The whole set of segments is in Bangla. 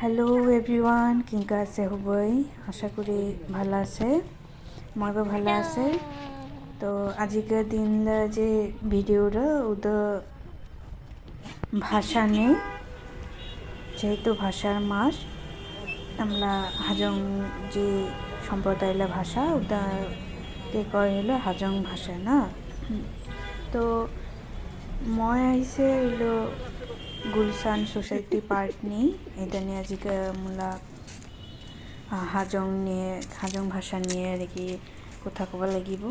হ্যালো এভরিওয়ান কিংকা আছে, হবই। আশা করি ভালো আছে। ময়ও ভালো আছে। তো আজিকার দিন যে ভিডিওটা ওদের ভাষা নেই। যেহেতু ভাষার মাস, আমরা হাজং যে সম্প্রদায়লা ভাষা, ওটাকে কয় হলো হাজং ভাষা, না? তো মই আহিছে হলো গুলশান সোসাইটি পার্ক নি এটা নিয়ে আজকে মোলা হাজং নিয়ে, হাজং ভাষা নিয়ে আর কি কথা ক'ব লাগিব।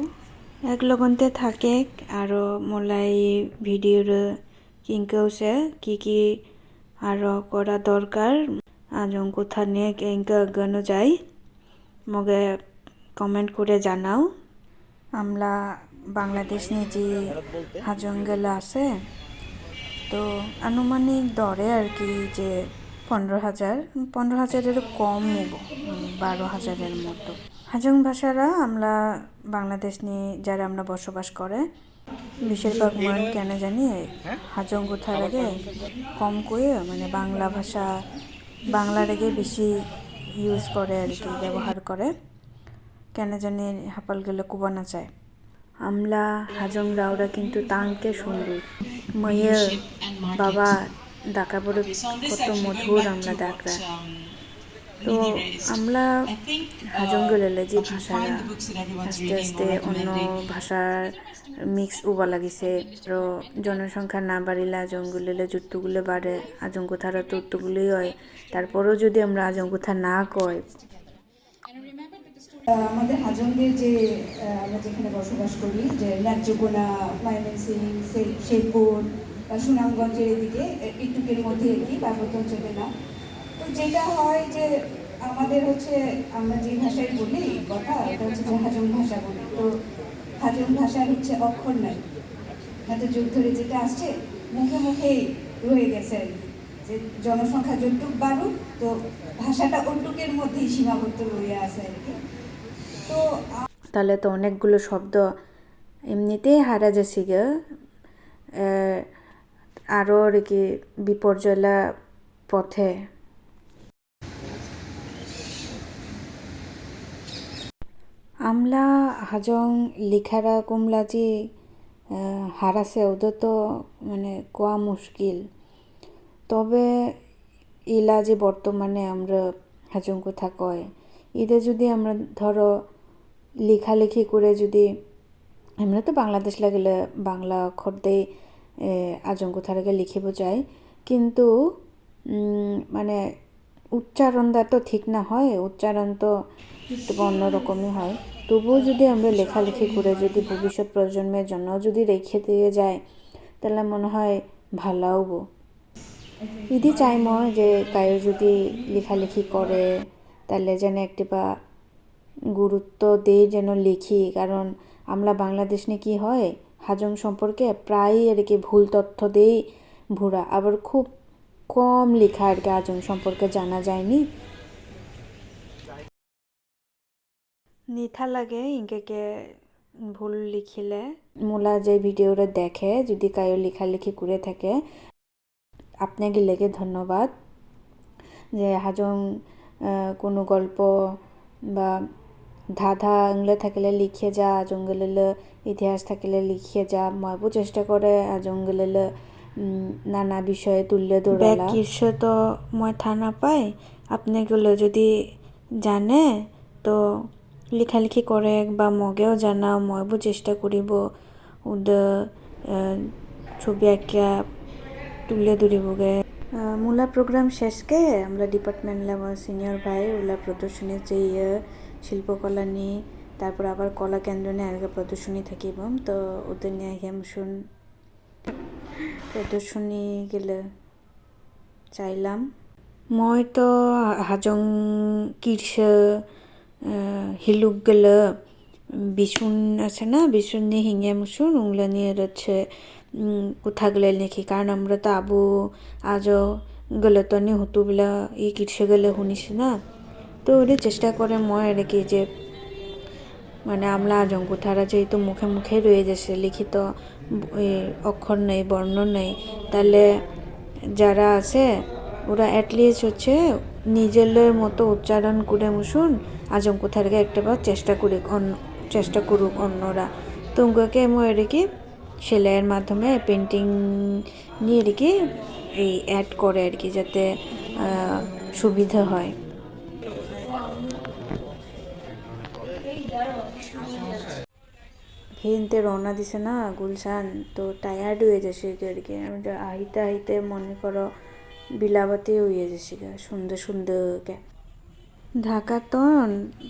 এক লগতে থাকে আৰু মোলাই ভিডিঅ'ৰ কিংকৌছে কি কি আৰু কৰা দৰকাৰ আজং কোথা নিয়ে কেঙ্কা আগানো যায় মগে কমেন্ট করে জানাও। আমরা বাংলাদেশ নিয়ে যে হাজঙ্গেলা আছে তো আনুমানিক দরে আর কি যে পনেরো হাজার পনেরো হাজারের কম উম, বারো হাজারের মতো। হাজং ভাষারা আমরা বাংলাদেশ নিয়ে যারা আমরা বসবাস করে বেশিরভাগ মান কেন জানি হাজং কোথার আগে কম করে মানে বাংলা ভাষা বাংলার আগে বেশি ইউজ করে আর কি ব্যবহার করে। কেন জানি হাপাল গেলে কুবানা চায়। আমলা হাজং রাওরা কিন্তু তাংকে সুন্দর। ময়ে বাবা ডাকা বড় কত মধুর আমরা ডাকরা তো আমরা হাজং গেলে যে ভাষারা আস্তে আস্তে অন্য ভাষার মিক্স উবা লাগিছে। আৰু জনসংখ্যা না বাড়িলে আজংগুলিলে যুক্তগুলো বাড়ে আজংকুথারা তো উত্তগুলোই হয়। তারপরেও যদি আমরা আজংকুথা না কয় আমাদের হাজংদের যে আমরা যেখানে বসবাস করি, যে ন্যায্যগোনা শে- শেরপুর বা সুনামগঞ্জের এদিকে একটুকের মধ্যে কি, পার্বত্য অঞ্চলে না। তো যেটা হয় যে, আমাদের হচ্ছে, আমরা যে ভাষায় বলি, কথা, ওটা হচ্ছে যে হাজং ভাষা বলি। তো হাজং ভাষার হচ্ছে অক্ষর নাই। এত যুগ ধরে যেটা আসছে, মুখে মুখেই রয়ে গেছে যে জনসংখ্যা যতটুক বাড়ুক, তো ভাষাটা ওটুকের মধ্যেই সীমাবদ্ধ রয়ে আছে আর কি। তাহলে তো অনেকগুলো শব্দ এমনিতেই হারা যাচ্ছে গে। আরও আর কি বিপর্যয়লা পথে। আমলা হাজং লিখারা কুমলা যে হারাছে, ওদের তো মানে কোয়া মুশকিল। তবে ইলা যে বর্তমানে আমরা হাজং কথা কয় ঈদে যদি আমরা ধরো লেখালেখি করে যদি আমরা তো বাংলাদেশ লাগিলে বাংলা অক্ষর দিয়ে আজং কথাটাকে লিখিব যায় কিন্তু মানে উচ্চারণটা তো ঠিক না হয় উচ্চারণ তো একটু অন্যরকমই হয়। তবুও যদি আমরা লেখালেখি করে যদি ভবিষ্যৎ প্রজন্মের জন্য যদি রেখে দিয়ে যায় তাহলে মনে হয় ভালো হব ইদি চাই মই যে কায়ো যদি লেখালেখি করে তাহলে যেন একটি বা গুরুত্ব দিয়ে যেন লিখি কারণ আমরা বাংলাদেশ নিয়ে কী হয়? হাজং সম্পর্কে প্রায়ই আর কি ভুল তথ্য দিয়েই ভুরা। আবার খুব কম লেখা আর কি হাজং সম্পর্কে জানা যায়নি। নিথা লাগে ইংকে ভুল লিখিলে। মোলা যে ভিডিওটা দেখে যদি কায়ো লেখালেখি করে থাকে আপনাকে লেগে ধন্যবাদ। যে হাজং কোনো গল্প বা ধাঁধা এগুলো থাকিলে লিখে যা জঙ্গলেলে ইতিহাস থাকিলে লিখে যা ময়বো চেষ্টা করে আর জঙ্গলেলে নানা বিষয়ে তুললে দৌড়ালা কৃষ্ণ তো মই থানা পাই আপনাগুলো যদি জানে তো লিখালিখি করে বা মগেও জানাও ময়বো চেষ্টা করিব ওদের ছবি আঁকা তুলে ধরিবগে মূলা প্রোগ্রাম শেষকে আমরা ডিপার্টমেন্ট লেভেল সিনিয়র ভাই ওলা প্রদর্শনী যে ইয়ে শিল্পকলা নিয়ে, তারপর আবার কলা কেন্দ্র নিয়ে আগে প্রদর্শনী থাকিব তো ওদের নিয়ে হেম শুন, প্রদর্শনী গেলে চাইলাম। মই তো হাজং কীর্ষ হিলুক গেলে, বিশুন আছে না, বিশুন নিয়ে হিঙে মুসুন উংলা নিয়ে হচ্ছে কোথা গেলে লিখি। কারণ আমরা তো আবু আজও গেলে তো নি হতুবিলা ই কীর্ষে গেলে শুনিছি না। তো ওরে চেষ্টা করে মই আর কি যে মানে আমরা আজং কোথারা যেহেতু মুখে মুখে রয়ে যাচ্ছে লিখিত অক্ষর নেই, বর্ণ নেই, তাহলে যারা আছে, ওরা অ্যাটলিস্ট হচ্ছে নিজের মতো উচ্চারণ করে মুশুন আজম কোথা থেকে একটা বার চেষ্টা করে অন্য চেষ্টা করুক অন্যরা। তো তোমাকে এমন এদিকে সেলাইয়ের মাধ্যমে পেন্টিং নিয়ে এদিকে এই অ্যাড করে আর কি যাতে সুবিধা হয়। হিনতে রওনা দিছে না গুলশান, তো টায়ার্ড হয়ে যাচ্ছে আর কি আমি তো আহিতে আহিতে মনে করো বিলাবতে হয়ে যাচ্ছে সুন্দর সুন্দর কে ঢাকা তো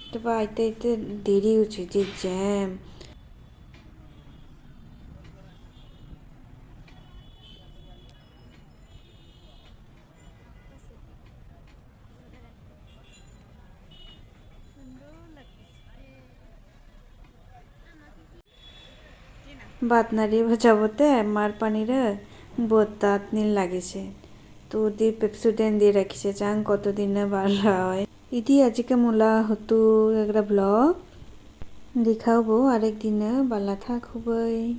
তারপর আইতে আইতে দেরি হচ্ছে, যে জ্যাম বাতনারি ভাজাবতে মার পানির বহুত তাঁত নীল লাগেছে। তো দি পেপসুডেন দিয়ে রাখিছে চাং কতদিনে বার হয়। ইদি আজকে মোলা হতু একটা ব্লগ। দেখাবো আরেক দিনে বালা থাক হবই।